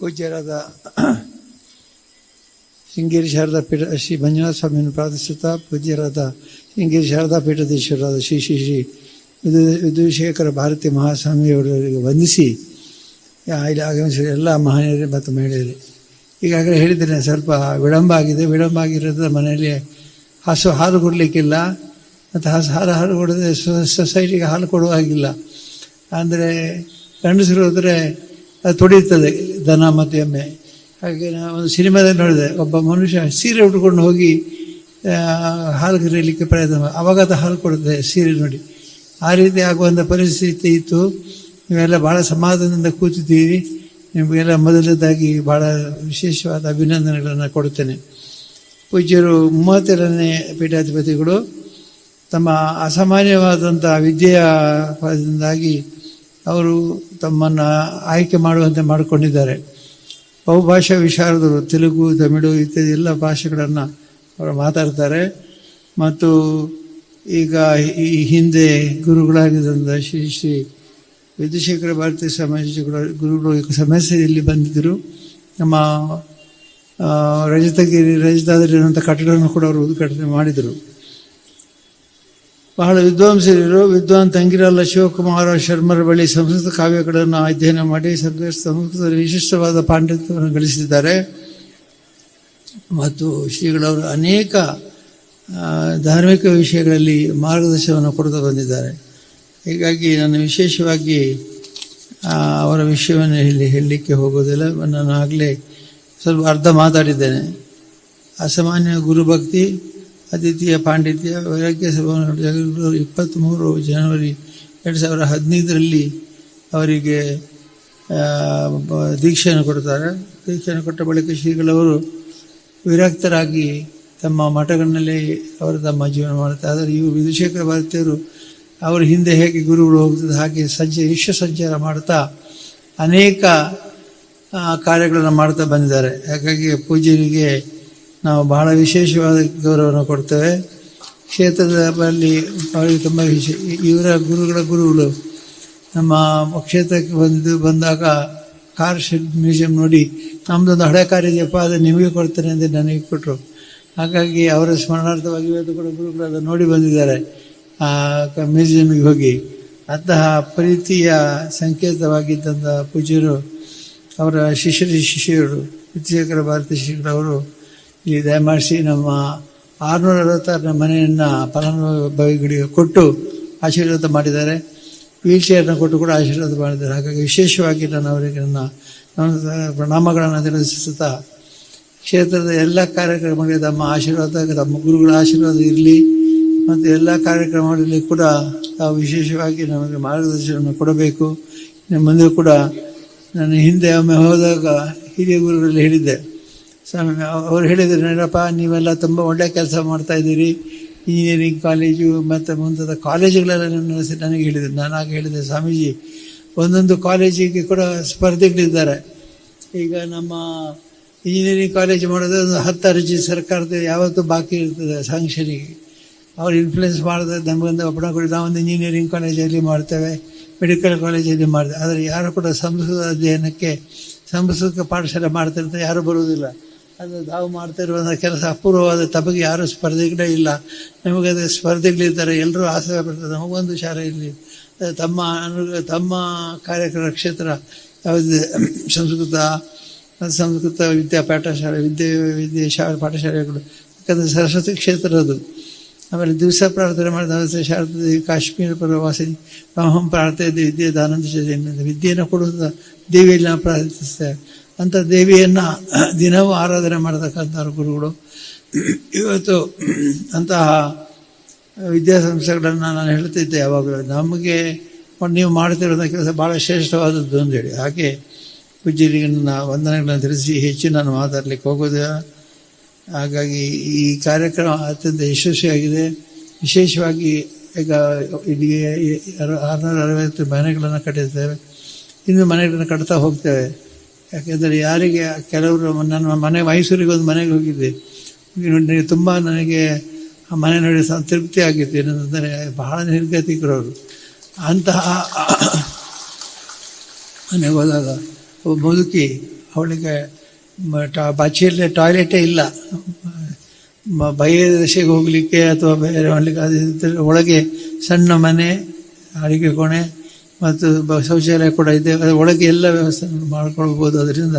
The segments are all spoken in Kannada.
ಪೂಜ್ಯರಾದ ಶೃಂಗೇರಿ ಶಾರದಾ ಪೀಠ, ಶ್ರೀ ಮಂಜುನಾಥ ಸ್ವಾಮಿಯನ್ನು ಪ್ರಾರ್ಥಿಸುತ್ತಾ ಪೂಜ್ಯರಾದ ಶೃಂಗೇರಿ ಶಾರದಾ ಪೀಠಾಧೀಶ್ವರಾದ ಶ್ರೀ ಶ್ರೀ ಶ್ರೀ ವಿದ್ಯು ವಿಧುಶೇಖರ ಭಾರತಿ ಮಹಾಸ್ವಾಮಿಯವರಿಗೆ ವಂದಿಸಿ ಇಲ್ಲಿ ಆಗಮಿಸಿದ ಎಲ್ಲ ಮಹನೀಯರೇ ಮತ್ತು ಮಹಿಳೆಯರು. ಈಗಾಗಲೇ ಹೇಳಿದ್ದೇನೆ, ಸ್ವಲ್ಪ ವಿಳಂಬ ಆಗಿದೆ. ವಿಳಂಬ ಆಗಿರೋದ್ರ ಮನೆಯಲ್ಲಿ ಹಸು ಹಾಲು ಕೊಡಲಿಕ್ಕಿಲ್ಲ. ಮತ್ತು ಹಸು ಹಾಲು ಹಾಲು ಕೊಡದೆ ಸೊಸೈಟಿಗೆ ಹಾಲು ಕೊಡುವ ಹಾಗಿಲ್ಲ. ಅಂದರೆ ಗಂಡಸರು ಹೋದರೆ ಅದು ತೊಡೀತದೆ ದನ ಮತ್ತು ಎಮ್ಮೆ ಹಾಗೆ ನಾನು ಒಂದು ಸಿನಿಮಾದಲ್ಲಿ ನೋಡಿದೆ, ಒಬ್ಬ ಮನುಷ್ಯ ಸೀರೆ ಉಟ್ಕೊಂಡು ಹೋಗಿ ಹಾಲು ಕರೀಲಿಕ್ಕೆ ಪ್ರಯತ್ನ ಅವಾಗ ಅದು ಹಾಲು ಕೊಡುತ್ತೆ ಸೀರೆ ನೋಡಿ. ಆ ರೀತಿ ಆಗುವಂಥ ಪರಿಸ್ಥಿತಿ ಇತ್ತು. ನೀವೆಲ್ಲ ಭಾಳ ಸಮಾಧಾನದಿಂದ ಕೂತಿದ್ದೀರಿ. ನಿಮಗೆಲ್ಲ ಮೊದಲದಾಗಿ ಭಾಳ ವಿಶೇಷವಾದ ಅಭಿನಂದನೆಗಳನ್ನು ಕೊಡುತ್ತೇನೆ. ಪೂಜ್ಯರು ಮೂವತ್ತೆರಡನೇ ಪೀಠಾಧಿಪತಿಗಳು, ತಮ್ಮ ಅಸಾಮಾನ್ಯವಾದಂಥ ವಿದ್ಯೆಯ ಫಲದಿಂದಾಗಿ ಅವರು ತಮ್ಮನ್ನು ಆಯ್ಕೆ ಮಾಡುವಂತೆ ಮಾಡಿಕೊಂಡಿದ್ದಾರೆ. ಬಹುಭಾಷಾ ವಿಶಾರದರು, ತೆಲುಗು, ತಮಿಳು ಇತ್ಯಾದಿ ಎಲ್ಲ ಭಾಷೆಗಳನ್ನು ಅವರು ಮಾತಾಡ್ತಾರೆ. ಮತ್ತು ಈಗ ಈ ಹಿಂದೆ ಗುರುಗಳಾಗಿದ್ದಂಥ ಶ್ರೀ ಶ್ರೀ ವಿದ್ಯಶೇಖರ ಭಾರತೀಯ ಸಮಾಜಗಳ, ಗುರುಗಳು ಸಮಸ್ಯೆ ಸಮಸ್ಯೆಯಲ್ಲಿ ಬಂದಿದ್ದರು. ನಮ್ಮ ರಜತಗಿರಿ ರಜತಾದಲ್ಲಿರುವಂಥ ಕಟ್ಟಡವನ್ನು ಕೂಡ ಅವರು ಉದ್ಘಾಟನೆ ಮಾಡಿದರು. ಬಹಳ ವಿದ್ವಾಂಸರಿರು. ವಿದ್ವಾನ್ ತಂಗಿರಲ್ಲ ಶಿವಕುಮಾರ ಶರ್ಮರ ಬಳಿ ಸಂಸ್ಕೃತ ಕಾವ್ಯಗಳನ್ನು ಅಧ್ಯಯನ ಮಾಡಿ ಸಂಸ್ಕೃತ ವಿಶಿಷ್ಟವಾದ ಪಾಂಡಿತ್ಯವನ್ನು ಗಳಿಸಿದ್ದಾರೆ. ಮತ್ತು ಶ್ರೀಗಳವರು ಅನೇಕ ಧಾರ್ಮಿಕ ವಿಷಯಗಳಲ್ಲಿ ಮಾರ್ಗದರ್ಶನವನ್ನು ಕೊಡ್ತಾ ಬಂದಿದ್ದಾರೆ. ಹೀಗಾಗಿ ನಾನು ವಿಶೇಷವಾಗಿ ಅವರ ವಿಷಯವನ್ನು ಹೇಳಿ, ಹೇಳಲಿಕ್ಕೆ ಹೋಗೋದಿಲ್ಲ. ನಾನು ಆಗಲೇ ಸ್ವಲ್ಪ ಅರ್ಧ ಮಾತಾಡಿದ್ದೇನೆ. ಅಸಾಮಾನ್ಯ ಗುರುಭಕ್ತಿ ಅದ್ವಿತೀಯ ಪಾಂಡಿತ್ಯ ವೈರಾಗ್ಯ ಸಭಾ ಇಪ್ಪತ್ತ್ಮೂರು ಜನವರಿ ಎರಡು ಸಾವಿರ ಹದಿನೈದರಲ್ಲಿ ಅವರಿಗೆ ದೀಕ್ಷೆಯನ್ನು ಕೊಡ್ತಾರೆ. ದೀಕ್ಷೆಯನ್ನು ಕೊಟ್ಟ ಬಳಿಕ ಶ್ರೀಗಳವರು ವಿರಕ್ತರಾಗಿ ತಮ್ಮ ಮಠಗಳಲ್ಲೇ ಅವರು ತಮ್ಮ ಜೀವನ ಮಾಡುತ್ತಾರೆ. ಆದರೆ ಇವರು ವಿಧುಶೇಖರ ಭಾರತೀಯರು ಅವರ ಹಿಂದೆ ಹೇಗೆ ಗುರುಗಳು ಹೋಗ್ತದೆ ಹಾಗೆ ಸಜ್ಜೆ ವಿಶ್ವ ಸಂಚಾರ ಮಾಡ್ತಾ ಅನೇಕ ಕಾರ್ಯಗಳನ್ನು ಮಾಡ್ತಾ ಬಂದಿದ್ದಾರೆ. ಹಾಗಾಗಿ ಪೂಜ್ಯರಿಗೆ ನಾವು ಬಹಳ ವಿಶೇಷವಾದ ಗೌರವವನ್ನು ಕೊಡ್ತೇವೆ. ಕ್ಷೇತ್ರದ ಬಳಿ ಅವರಿಗೆ ತುಂಬ ವಿಶೇಷ ಇವರ ಗುರುಗಳ ಗುರುಗಳು ನಮ್ಮ ಕ್ಷೇತ್ರಕ್ಕೆ ಬಂದು, ಬಂದಾಗ ಕಾರ್ ಶೆಡ್ ಮ್ಯೂಸಿಯಂ ನೋಡಿ ನಮ್ಮದೊಂದು ಹಳೆ ಕಾರ್ ಇದೆಯಪ್ಪ ಅದು ನಿಮಗೆ ಕೊಡ್ತೇನೆ ಅಂತ ನನಗೆ ಕೊಟ್ಟರು. ಹಾಗಾಗಿ ಅವರ ಸ್ಮರಣಾರ್ಥವಾಗಿ ಇವತ್ತು ಕೂಡ ಗುರುಗಳು ಅದನ್ನು ನೋಡಿ ಬಂದಿದ್ದಾರೆ. ಆ ಮ್ಯೂಸಿಯಂಗೆ ಹೋಗಿ. ಅಂತಹ ಪ್ರೀತಿಯ ಸಂಕೇತವಾಗಿದ್ದಂಥ ಪೂಜ್ಯರು, ಅವರ ಶಿಷ್ಯರು ಶಿಷ್ಯರು ವಿದ್ಯೇಕರ ಭಾರತೀಯ ಶಿಷ್ಯರವರು ಇಲ್ಲಿ ದಯಮಾಡಿಸಿ ನಮ್ಮ ಆರುನೂರ ಅರವತ್ತಾರನ ಮನೆಯನ್ನು ಫಲಾನುಭವಿಗಳಿಗೆ ಕೊಟ್ಟು ಆಶೀರ್ವಾದ ಮಾಡಿದ್ದಾರೆ. ವೀಲ್ ಚೇರ್ನ ಕೊಟ್ಟು ಕೂಡ ಆಶೀರ್ವಾದ ಮಾಡಿದ್ದಾರೆ. ಹಾಗಾಗಿ ವಿಶೇಷವಾಗಿ ನಾನು ಅವರಿಗೆ ನನ್ನ ಪ್ರಣಾಮಗಳನ್ನು ತಿಳಿಸುತ್ತಾ ಕ್ಷೇತ್ರದ ಎಲ್ಲ ಕಾರ್ಯಕ್ರಮಗಳಿಗೆ ತಮ್ಮ ಆಶೀರ್ವಾದ, ತಮ್ಮ ಗುರುಗಳ ಆಶೀರ್ವಾದ ಇರಲಿ ಮತ್ತು ಎಲ್ಲ ಕಾರ್ಯಕ್ರಮಗಳಲ್ಲಿ ಕೂಡ ತಾವು ವಿಶೇಷವಾಗಿ ನಮಗೆ ಮಾರ್ಗದರ್ಶನವನ್ನು ಕೊಡಬೇಕು. ಮುಂದೆ ಕೂಡ ನಾನು ಹಿಂದೆ ಒಮ್ಮೆ ಹೋದಾಗ ಹಿರಿಯ ಗುರುಗಳಲ್ಲಿ ಹೇಳಿದ್ದೆ. ಅವರು ಹೇಳಿದ್ರು ನೋಡಪ್ಪ ನೀವೆಲ್ಲ ತುಂಬ ಒಳ್ಳೆಯ ಕೆಲಸ ಮಾಡ್ತಾ ಇದ್ದೀರಿ. ಇಂಜಿನಿಯರಿಂಗ್ ಕಾಲೇಜು ಮತ್ತು ಮುಂತಾದ ಕಾಲೇಜುಗಳೆಲ್ಲ ನನಗೆ ಹೇಳಿದರು. ನಾನಾಗ ಹೇಳಿದೆ, ಸ್ವಾಮೀಜಿ, ಒಂದೊಂದು ಕಾಲೇಜಿಗೆ ಕೂಡ ಸ್ಪರ್ಧೆಗಳಿದ್ದಾರೆ. ಈಗ ನಮ್ಮ ಇಂಜಿನಿಯರಿಂಗ್ ಕಾಲೇಜ್ ಮಾಡೋದು ಒಂದು ಹತ್ತು ಅರ್ಜಿ ಸರ್ಕಾರದ ಯಾವತ್ತೂ ಬಾಕಿ ಇರ್ತದೆ ಸ್ಯಾಂಕ್ಷನಿಗೆ ಅವ್ರು ಇನ್ಫ್ಲುಯೆನ್ಸ್ ಮಾಡಿದ್ರೆ ನಮಗೊಂದು ಒಬ್ಬನ ಕೂಡ ಒಂದು ಇಂಜಿನಿಯರಿಂಗ್ ಕಾಲೇಜಲ್ಲಿ ಮಾಡ್ತೇವೆ ಮೆಡಿಕಲ್ ಕಾಲೇಜಲ್ಲಿ ಮಾಡ್ತೇವೆ. ಆದರೆ ಯಾರು ಕೂಡ ಸಂಸ್ಕೃತ ಅಧ್ಯಯನಕ್ಕೆ ಸಂಸ್ಕೃತ ಪಾಠಶಾಲೆ ಮಾಡ್ತಿರ್ತಾರೆ, ಯಾರೂ ಬರುವುದಿಲ್ಲ. ಅದು ತಾವು ಮಾಡ್ತಾ ಇರುವಂಥ ಕೆಲಸ ಅಪೂರ್ವವಾದ, ತಮಗೆ ಯಾರೂ ಸ್ಪರ್ಧೆಗಳೇ ಇಲ್ಲ. ನಮಗೆ ಅದೇ ಸ್ಪರ್ಧೆಗಳಿದ್ದಾರೆ ಎಲ್ಲರೂ ಆಸೆ ಪಡ್ತಾರೆ. ನಮಗೊಂದು ಶಾಲೆಯಲ್ಲಿ ತಮ್ಮ ಅನು ತಮ್ಮ ಕಾರ್ಯಕ್ರಮ ಕ್ಷೇತ್ರ, ಯಾವುದೇ ಸಂಸ್ಕೃತ ಸಂಸ್ಕೃತ ವಿದ್ಯಾ ಪಾಠಶಾಲೆ, ವಿದ್ಯೆ ವಿದ್ಯೆ ಶಾ, ಪಾಠಶಾಲೆಗಳು, ಯಾಕಂದರೆ ಸರಸ್ವತಿ ಕ್ಷೇತ್ರ ಅದು ಆಮೇಲೆ ದಿವಸ ಪ್ರಾರ್ಥನೆ ಮಾಡಿದ ಶಾರದೆ ಕಾಶ್ಮೀರ ಪ್ರವಾಸಿ ಬ್ರಹ್ಮ ಪ್ರಾರ್ಥನೆ ವಿದ್ಯೆ ದಾನಂದ ವಿದ್ಯೆಯನ್ನು ಕೊಡುವಂಥ ದೇವಿಯಲ್ಲಿ ನಾವು ಪ್ರಾರ್ಥಿಸ್ತೇವೆ ಅಂಥ ದೇವಿಯನ್ನು ದಿನವೂ ಆರಾಧನೆ ಮಾಡತಕ್ಕಂಥ ಗುರುಗಳು. ಇವತ್ತು ಅಂತಹ ವಿದ್ಯಾಸಂಸ್ಥೆಗಳನ್ನು ನಾನು ಹೇಳ್ತಿದ್ದೆ ಯಾವಾಗಲೂ. ನಮಗೆ ನೀವು ಮಾಡ್ತಿರೋಂಥ ಕೆಲಸ ಭಾಳ ಶ್ರೇಷ್ಠವಾದದ್ದು ಅಂತೇಳಿ ಹಾಗೆ ಪೂಜ್ಯರಿಗೆ ನನ್ನ ವಂದನೆಗಳನ್ನು ತಿಳಿಸಿ ಹೆಚ್ಚು ನಾನು ಮಾತಾಡಲಿಕ್ಕೆ ಹೋಗೋದಿಲ್ಲ ಹಾಗಾಗಿ ಈ ಕಾರ್ಯಕ್ರಮ ಅತ್ಯಂತ ಯಶಸ್ವಿಯಾಗಿದೆ. ವಿಶೇಷವಾಗಿ ಈಗ ಇಲ್ಲಿಗೆ ಆರುನೂರ ಅರವತ್ತು ಮನೆಗಳನ್ನು ಕಟ್ಟಿದ್ದೇವೆ ಇನ್ನು ಮನೆಗಳನ್ನು ಕಟ್ತಾ ಹೋಗ್ತೇವೆ. ಯಾಕೆಂದರೆ ಯಾರಿಗೆ ಕೆಲವರು ನನ್ನ ಮನೆ, ಮೈಸೂರಿಗೆ ಒಂದು ಮನೆಗೆ ಹೋಗಿದ್ದೆ. ನೋಡಿ ತುಂಬ ನನಗೆ ಆ ಮನೆ ನೋಡಿ ಸಂತೃಪ್ತಿ ಆಗಿತ್ತು. ಏನಂತಂದರೆ ಬಹಳ ನಿರ್ಗತಿಕರವರು. ಅಂತಹ ಮನೆಗೆ ಹೋದಾಗ ಮುದುಕಿ ಅವಳಿಗೆ ಟಾ- ಬಚ್ಚಿಯಲ್ಲೇ ಟಾಯ್ಲೆಟೇ ಇಲ್ಲ. ಬಹಿರ ದಶೆಗೆ ಹೋಗಲಿಕ್ಕೆ ಅಥವಾ ಬೇರೆ ಮಾಡಲಿಕ್ಕೆ ಅದು ಒಳಗೆ ಸಣ್ಣ ಮನೆ, ಅಡಿಗೆ ಕೋಣೆ ಮತ್ತು ಶೌಚಾಲಯ ಕೂಡ ಇದೆ. ಅದರ ಒಳಗೆ ಎಲ್ಲ ವ್ಯವಸ್ಥೆ ಮಾಡ್ಕೊಳ್ಬೋದು. ಅದರಿಂದ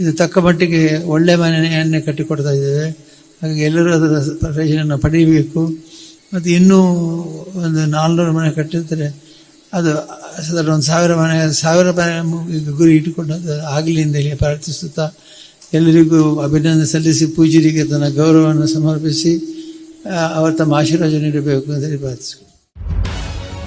ಇದು ತಕ್ಕ ಮಟ್ಟಿಗೆ ಒಳ್ಳೆ ಮನೆಯನ್ನೇ ಕಟ್ಟಿಕೊಡ್ತಾ ಇದ್ದೇವೆ. ಹಾಗಾಗಿ ಎಲ್ಲರೂ ಅದರ ಪ್ರಯೋಜನ ಪಡೀಬೇಕು. ಮತ್ತು ಇನ್ನೂ ಒಂದು ನಾಲ್ನೂರು ಮನೆ ಕಟ್ಟಿದ್ರೆ ಅದು ಸಾಧಾರಣ ಒಂದು ಸಾವಿರ ಮನೆ ಸಾವಿರ ಮನೆ ಗುರಿ ಇಟ್ಟುಕೊಂಡು ಆಗಲಿ ಅಂತೇಳಿ ಪ್ರಾರ್ಥಿಸುತ್ತಾ ಎಲ್ಲರಿಗೂ ಅಭಿನಂದನೆ ಸಲ್ಲಿಸಿ ಪೂಜರಿಗೆ ತನ್ನ ಗೌರವವನ್ನು ಸಮರ್ಪಿಸಿ ಅವರು ತಮ್ಮ ಆಶೀರ್ವಾದ ನೀಡಬೇಕು ಅಂತ ಹೇಳಿ ಪ್ರಾರ್ಥಿಸಿಕೊಳ್ಳಿ